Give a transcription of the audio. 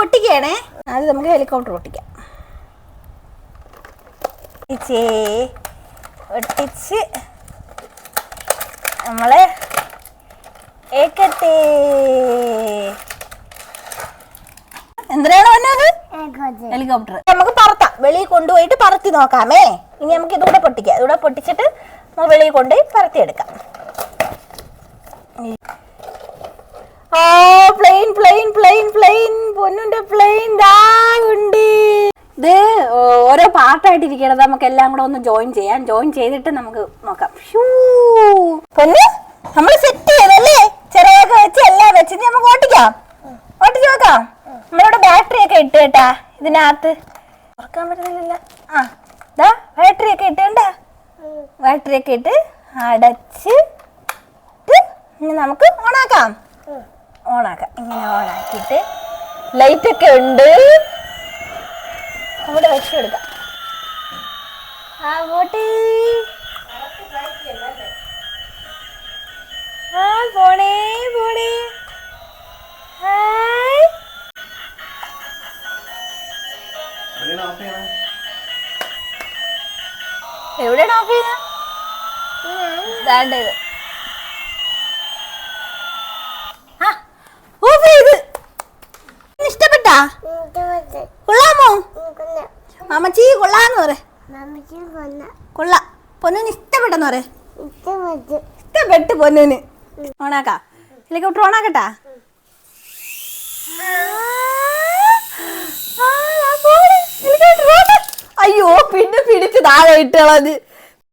പൊട്ടിക്കണേ അത് നമുക്ക് ഹെലികോപ്റ്റർ പൊട്ടിക്കാം. ഒട്ടിച്ചേ ഒട്ടിച്ച് നമ്മൾ ഏക്കത്തെ എന്തിനാണ് വന്നത് ഹെലികോപ്റ്റർ. നമുക്ക് പറത്താം. വെളിയിൽ കൊണ്ടുപോയിട്ട് പറത്തി നോക്കാമേ ഇനി നമുക്ക് ഇതുകൂടെ പൊട്ടിക്കാം. ഇതുകൂടെ പൊട്ടിച്ചിട്ട് വെളിയിൽ കൊണ്ടുപോയി പറത്തിയെടുക്കാം. പൊന്നുന്റെ പ്ലെയിൻ ദാ ഉണ്ട്. ഇത് ഓരോ പാർട്ടായിട്ട് ഇരിക്കണത് നമുക്ക് എല്ലാം കൂടെ ഒന്ന് ജോയിൻ ചെയ്യാം. ജോയിൻ ചെയ്തിട്ട് നമുക്ക് നോക്കാം. പൊന്നു നമ്മൾ സെറ്റ് ചെയ്തല്ലേ ചെറിയൊക്കെ വെച്ച് എല്ലാം വെച്ച് നമുക്ക് ഓട്ടിക്കാം. ഓട്ടിച്ച് നോക്കാം. നമ്മളിവിടെ ബാറ്ററി ഒക്കെ ഇട്ട് കേട്ടാ ഇതിനകത്ത്. ഓർക്കാൻ പറ്റുന്നില്ല ആ ഇതാ ബാറ്ററി ഒക്കെ ഇട്ട് കണ്ടാ. ബാറ്ററി ഒക്കെ ഇട്ട് അടച്ച് ഇനി നമുക്ക് ഓണാക്കാം ഓണാക്കാം ഇങ്ങനെ ഓണാക്കിയിട്ട് ലൈറ്റ് ഒക്കെ ഉണ്ട് അവിടെ വെച്ചെടുക്കാം ആ പോട്ടെ. ആ പോണേ പോണേ. ഹായ് എവിടെയാണ് ഓഫ് ചെയ്യുന്നത്? ദാണ്ട ഇത് ആ ഓഫ് ചെയ്ത് ഇഷ്ടപ്പെട്ടാ കൊള്ളാമോ അമ്മച്ചി കൊള്ളാന്ന് പറ കൊള്ളാം പൊന്നിന് ഇഷ്ടപ്പെട്ടെന്ന് പറ ഇഷ്ടപ്പെട്ട് പൊന്നിന് ഓണാക്കാ ഹെലികോപ്റ്റർ ഓണാക്കട്ടാ. അയ്യോ പിന്നെ പിടിച്ച് താഴെ ഇട്ടുള്ളത്